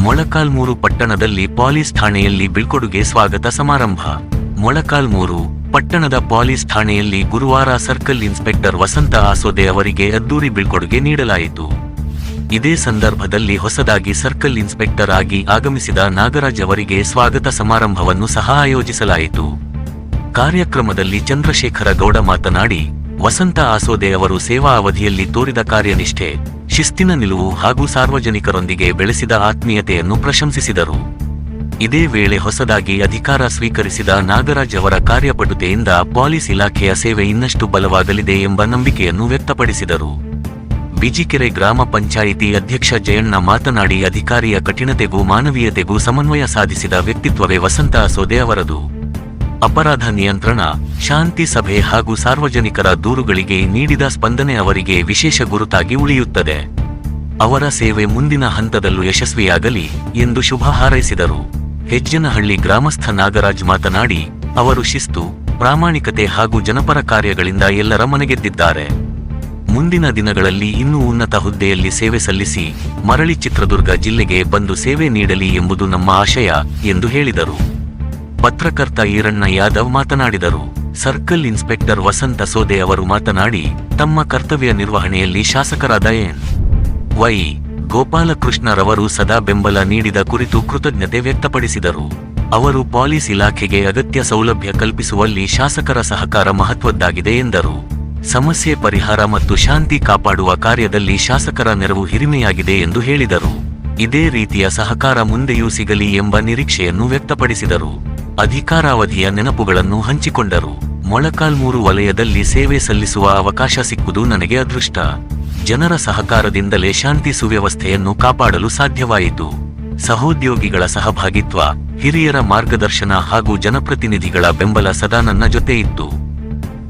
ಮೊಳಕಾಲ್ಮೂರು ಪಟ್ಟಣದಲ್ಲಿ ಪಾಲಿಸ್ ಠಾಣೆಯಲ್ಲಿ ಬೀಳ್ಕೊಡುಗೆ ಸ್ವಾಗತ ಸಮಾರಂಭ. ಮೊಳಕಾಲ್ಮೂರು ಪಟ್ಟಣದ ಪಾಲಿಸ್ ಠಾಣೆಯಲ್ಲಿ ಗುರುವಾರ ಸರ್ಕಲ್ ಇನ್ಸ್ಪೆಕ್ಟರ್ ವಸಂತ ಆಸೋದೆ ಅವರಿಗೆ ಅದ್ದೂರಿ ಬೀಳ್ಕೊಡುಗೆ ನೀಡಲಾಯಿತು. ಇದೇ ಸಂದರ್ಭದಲ್ಲಿ ಹೊಸದಾಗಿ ಸರ್ಕಲ್ ಇನ್ಸ್ಪೆಕ್ಟರ್ ಆಗಿ ಆಗಮಿಸಿದ ನಾಗರಾಜ್ ಅವರಿಗೆ ಸ್ವಾಗತ ಸಮಾರಂಭವನ್ನು ಸಹ ಆಯೋಜಿಸಲಾಯಿತು. ಕಾರ್ಯಕ್ರಮದಲ್ಲಿ ಚಂದ್ರಶೇಖರ ಗೌಡ ಮಾತನಾಡಿ, ವಸಂತ ಆಸೋದೆ ಅವರು ಸೇವಾ ಅವಧಿಯಲ್ಲಿ ತೋರಿದ ಕಾರ್ಯನಿಷ್ಠೆ, ಶಿಸ್ತಿನ ನಿಲುವು ಹಾಗೂ ಸಾರ್ವಜನಿಕರೊಂದಿಗೆ ಬೆಳೆಸಿದ ಆತ್ಮೀಯತೆಯನ್ನು ಪ್ರಶಂಸಿಸಿದರು. ಇದೇ ವೇಳೆ ಹೊಸದಾಗಿ ಅಧಿಕಾರ ಸ್ವೀಕರಿಸಿದ ನಾಗರಾಜ್ ಅವರ ಕಾರ್ಯಪಟುತೆಯಿಂದ ಪೊಲೀಸ್ ಇಲಾಖೆಯ ಸೇವೆ ಇನ್ನಷ್ಟು ಬಲವಾಗಲಿದೆ ಎಂಬ ನಂಬಿಕೆಯನ್ನು ವ್ಯಕ್ತಪಡಿಸಿದರು. ಬಿಜಿಕೆರೆ ಗ್ರಾಮ ಪಂಚಾಯಿತಿ ಅಧ್ಯಕ್ಷ ಜಯಣ್ಣ ಮಾತನಾಡಿ, ಅಧಿಕಾರಿಯ ಕಠಿಣತೆಗೂ ಮಾನವೀಯತೆಗೂ ಸಮನ್ವಯ ಸಾಧಿಸಿದ ವ್ಯಕ್ತಿತ್ವವೇ ವಸಂತ ಅಸೋದೆ ಅವರದು. ಅಪರಾಧ ನಿಯಂತ್ರಣ, ಶಾಂತಿ ಸಭೆ ಹಾಗೂ ಸಾರ್ವಜನಿಕರ ದೂರುಗಳಿಗೆ ನೀಡಿದ ಸ್ಪಂದನೆ ಅವರಿಗೆ ವಿಶೇಷ ಗುರುತಾಗಿ ಉಳಿಯುತ್ತದೆ. ಅವರ ಸೇವೆ ಮುಂದಿನ ಹಂತದಲ್ಲೂ ಯಶಸ್ವಿಯಾಗಲಿ ಎಂದು ಶುಭ ಹಾರೈಸಿದರು. ಹೆಜ್ಜನಹಳ್ಳಿ ಗ್ರಾಮಸ್ಥ ನಾಗರಾಜ್ ಮಾತನಾಡಿ, ಅವರು ಶಿಸ್ತು, ಪ್ರಾಮಾಣಿಕತೆ ಹಾಗೂ ಜನಪರ ಕಾರ್ಯಗಳಿಂದ ಎಲ್ಲರ ಮನೆಗೆದ್ದಿದ್ದಾರೆ. ಮುಂದಿನ ದಿನಗಳಲ್ಲಿ ಇನ್ನೂ ಉನ್ನತ ಹುದ್ದೆಯಲ್ಲಿ ಸೇವೆ ಸಲ್ಲಿಸಿ, ಮರಳಿ ಚಿತ್ರದುರ್ಗ ಜಿಲ್ಲೆಗೆ ಬಂದು ಸೇವೆ ನೀಡಲಿ ಎಂಬುದು ನಮ್ಮ ಆಶಯ ಎಂದು ಹೇಳಿದರು. ಪತ್ರಕರ್ತ ಈರಣ್ಣ ಯಾದವ್ ಮಾತನಾಡಿದರು. ಸರ್ಕಲ್ ಇನ್ಸ್ಪೆಕ್ಟರ್ ವಸಂತ ಸೋದೆ ಅವರು ಮಾತನಾಡಿ, ತಮ್ಮ ಕರ್ತವ್ಯ ನಿರ್ವಹಣೆಯಲ್ಲಿ ಶಾಸಕರಾದ ಎನ್. ವೈ. ಗೋಪಾಲಕೃಷ್ಣರವರು ಸದಾ ಬೆಂಬಲ ನೀಡಿದ ಕುರಿತು ಕೃತಜ್ಞತೆ ವ್ಯಕ್ತಪಡಿಸಿದರು. ಅವರು ಪೊಲೀಸ್ ಇಲಾಖೆಗೆ ಅಗತ್ಯ ಸೌಲಭ್ಯ ಕಲ್ಪಿಸುವಲ್ಲಿ ಶಾಸಕರ ಸಹಕಾರ ಮಹತ್ವದ್ದಾಗಿದೆ ಎಂದರು. ಸಮಸ್ಯೆ ಪರಿಹಾರ ಮತ್ತು ಶಾಂತಿ ಕಾಪಾಡುವ ಕಾರ್ಯದಲ್ಲಿ ಶಾಸಕರ ನೆರವು ಹಿರಿಮೆಯಾಗಿದೆ ಎಂದು ಹೇಳಿದರು. ಇದೇ ರೀತಿಯ ಸಹಕಾರ ಮುಂದೆಯೂ ಸಿಗಲಿ ಎಂಬ ನಿರೀಕ್ಷೆಯನ್ನು ವ್ಯಕ್ತಪಡಿಸಿದರು. ಅಧಿಕಾರಾವಧಿಯ ನೆನಪುಗಳನ್ನು ಹಂಚಿಕೊಂಡರು. ಮೊಳಕಾಲ್ಮೂರು ವಲಯದಲ್ಲಿ ಸೇವೆ ಸಲ್ಲಿಸುವ ಅವಕಾಶ ಸಿಕ್ಕುದು ನನಗೆ ಅದೃಷ್ಟ. ಜನರ ಸಹಕಾರದಿಂದಲೇ ಶಾಂತಿ ಸುವ್ಯವಸ್ಥೆಯನ್ನು ಕಾಪಾಡಲು ಸಾಧ್ಯವಾಯಿತು. ಸಹೋದ್ಯೋಗಿಗಳ ಸಹಭಾಗಿತ್ವ, ಹಿರಿಯರ ಮಾರ್ಗದರ್ಶನ ಹಾಗೂ ಜನಪ್ರತಿನಿಧಿಗಳ ಬೆಂಬಲ ಸದಾ ನನ್ನ ಜೊತೆ ಇತ್ತು.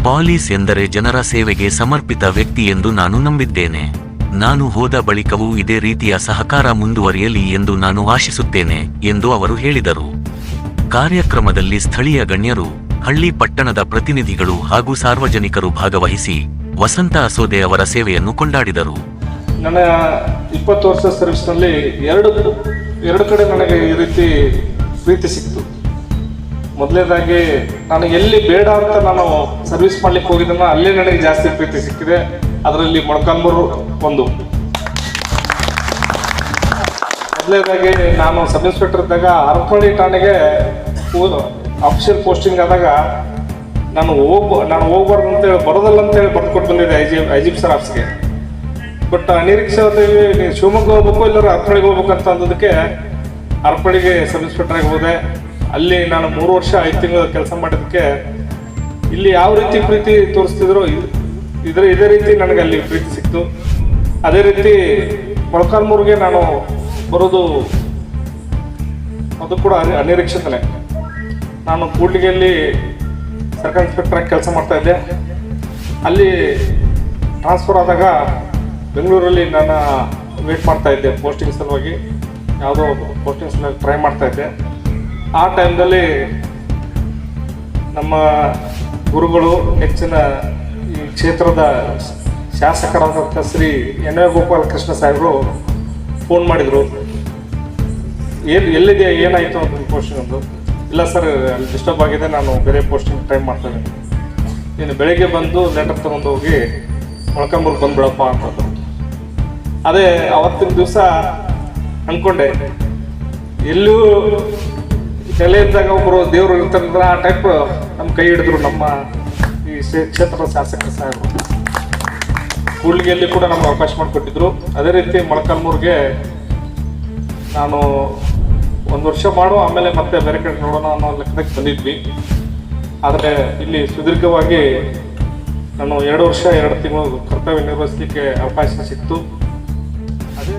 ಪಾಲೀಸ್ ಎಂದರೆ ಜನರ ಸೇವೆಗೆ ಸಮರ್ಪಿತ ವ್ಯಕ್ತಿ ಎಂದು ನಾನು ನಂಬಿದ್ದೇನೆ. ನಾನು ಹೋದ ಬಳಿಕವೂ ಇದೇ ರೀತಿಯ ಸಹಕಾರ ಮುಂದುವರಿಯಲಿ ಎಂದು ನಾನು ಆಶಿಸುತ್ತೇನೆ ಎಂದು ಅವರು ಹೇಳಿದರು. ಕಾರ್ಯಕ್ರಮದಲ್ಲಿ ಸ್ಥಳೀಯ ಗಣ್ಯರು, ಹಳ್ಳಿ ಪಟ್ಟಣದ ಪ್ರತಿನಿಧಿಗಳು ಹಾಗೂ ಸಾರ್ವಜನಿಕರು ಭಾಗವಹಿಸಿ ವಸಂತ ಅಸೋದೆ ಅವರ ಸೇವೆಯನ್ನು ಕೊಂಡಾಡಿದರು. ನನ್ನ ಇಪ್ಪತ್ತು ವರ್ಷ ಸರ್ವಿಸ್ನಲ್ಲಿ ಎರಡು ಎರಡು ಕಡೆ ನನಗೆ ಈ ರೀತಿ ಪ್ರೀತಿ ಸಿಕ್ತು. ಮೊದಲನೇದಾಗಿ ನಾನು ಎಲ್ಲಿ ಬೇಡ ಅಂತ ನಾನು ಸರ್ವಿಸ್ ಮಾಡ್ಲಿಕ್ಕೆ ಹೋಗಿದ್ದನ್ನ ಅಲ್ಲೇ ನನಗೆ ಜಾಸ್ತಿ ಪ್ರೀತಿ ಸಿಕ್ಕಿದೆ. ಅದರಲ್ಲಿ ಮೊಳಕಾಲ್ಮೂರು ಒಂದು. ಮೊದಲನೇದಾಗಿ ನಾನು ಸಬ್ ಇನ್ಸ್ಪೆಕ್ಟರ್ ಇದ್ದಾಗ ಅರಪಳ್ಳಿ ಠಾಣೆಗೆ ಅಫಿಷಿಯಲ್ ಪೋಸ್ಟಿಂಗ್ ಆದಾಗ ನಾನು ಹೋಗ್ ನಾನು ಹೋಗ್ಬಾರ್ದು ಅಂತೇಳಿ ಬರೋದಲ್ಲ ಅಂತೇಳಿ ಬರ್ಕೊಟ್ಟು ಬಂದಿದ್ದೆ I G I G sir ಆಫೀಸ್ಗೆ. ಬಟ್ ಅನಿರೀಕ್ಷಿತವಾಗಿ ನೀವು ಶಿವಮೊಗ್ಗ ಹೋಗ್ಬೇಕು ಇಲ್ಲರ ಹರಪಳಿಗೆ ಹೋಗ್ಬೇಕು ಅಂತ ಅಂದದಕ್ಕೆ ಹರಪಳಿಗೆ ಸಬ್ ಇನ್ಸ್ಪೆಕ್ಟರ್ ಹೋದೆ. ಅಲ್ಲಿ ನಾನು ಮೂರು ವರ್ಷ ಐದು ತಿಂಗಳು ಕೆಲಸ ಮಾಡಿದ್ದಕ್ಕೆ ಇಲ್ಲಿ ಯಾವ ರೀತಿ ಪ್ರೀತಿ ತೋರಿಸ್ತಿದ್ರು ಇದರ, ಇದೇ ರೀತಿ ನನಗೆ ಅಲ್ಲಿ ಪ್ರೀತಿ ಸಿಕ್ತು. ಅದೇ ರೀತಿ ಮೊಳಕಾಲ್ಮೂರಿಗೆ ನಾನು ಬರೋದು ಅದು ಕೂಡ ಅನಿ- ಅನಿರೀಕ್ಷಿತನೇ. ನಾನು ಕೂಡ್ಲಿಗೆಯಲ್ಲಿ ಸರ್ಕಾರಿ ಇನ್ಸ್ಪೆಕ್ಟರ್ ಆಗಿ ಕೆಲಸ ಮಾಡ್ತಾ ಇದ್ದೆ. ಅಲ್ಲಿ ಟ್ರಾನ್ಸ್ಫರ್ ಆದಾಗ ಬೆಂಗಳೂರಲ್ಲಿ ನಾನು ವೇಟ್ ಮಾಡ್ತಾ ಇದ್ದೆ ಪೋಸ್ಟಿಂಗ್ ಸಲುವಾಗಿ. ಯಾವುದೋ ಪೋಸ್ಟಿಂಗ್ ಸಲುವಾಗಿ ಟ್ರೈ ಮಾಡ್ತಾ ಇದ್ದೆ. ಆ ಟೈಮ್ದಲ್ಲಿ ನಮ್ಮ ಗುರುಗಳು ನೆಚ್ಚಿನ ಈ ಕ್ಷೇತ್ರದ ಶಾಸಕರಾದಂಥ ಶ್ರೀ ಎನ್ ಎ ಗೋಪಾಲ ಕೃಷ್ಣ ಸಾಹೇಬರು ಫೋನ್ ಮಾಡಿದರು. ಏನು ಎಲ್ಲಿದೆ, ಏನಾಯಿತು ಅಂತ ಪೋಸ್ಟಿಂಗ್ ಒಂದು. ಇಲ್ಲ ಸರ್, ಅಲ್ಲಿ ಡಿಸ್ಟರ್ಬ್ ಆಗಿದೆ, ನಾನು ಬೇರೆ ಪೋಸ್ಟಿಂಗ್ ಟೈಮ್ ಮಾಡ್ತಾ ಇದ್ದೀನಿ ನೀನು ಬೆಳಗ್ಗೆ ಬಂದು ಲೆಟರ್ ತಗೊಂಡು ಹೋಗಿ ಮೊಳಕಾಂಬೂರು ಬಂದ್ಬಿಡಪ್ಪ ಅಂತ ಅದೇ, ಅವತ್ತಿನ ದಿವಸ ಅಂದ್ಕೊಂಡೆ ಎಲ್ಲೂ ತಲೆ ಇದ್ದಾಗ ಒಬ್ಬರು ದೇವರು ಇರ್ತಾರಲ್ಲ ಆ ಟೈಪ್ ನಮ್ಮ ಕೈ ಹಿಡಿದ್ರು ನಮ್ಮ ಈ ಕ್ಷೇ- ಕ್ಷೇತ್ರದ ಶಾಸಕರ ಸಾಹೇಬರು ಕೂಡ್ಲಿಗೆಯಲ್ಲಿ ಕೂಡ ನಮ್ಗೆ ಅವಕಾಶ ಮಾಡಿಕೊಟ್ಟಿದ್ರು. ಅದೇ ರೀತಿ ಮೊಳಕಾಲ್ಮೂರಿಗೆ ನಾನು ಒಂದು ವರ್ಷ ಮಾಡುವ ಆಮೇಲೆ ಮತ್ತೆ ಬೇರೆ ಕಡೆ ನೋಡೋಣ ಅನ್ನೋ ಲೆಕ್ಕಕ್ಕೆ ಬಂದಿದ್ವಿ. ಆದರೆ ಇಲ್ಲಿ ಸುದೀರ್ಘವಾಗಿ ನಾನು ಎರಡು ವರ್ಷ, ಎರಡು ತಿಂಗಳು ಕರ್ತವ್ಯ ನಿರ್ವಹಿಸಲಿಕ್ಕೆ ಅವಕಾಶ ಸಿಕ್ತು. ಅದೇ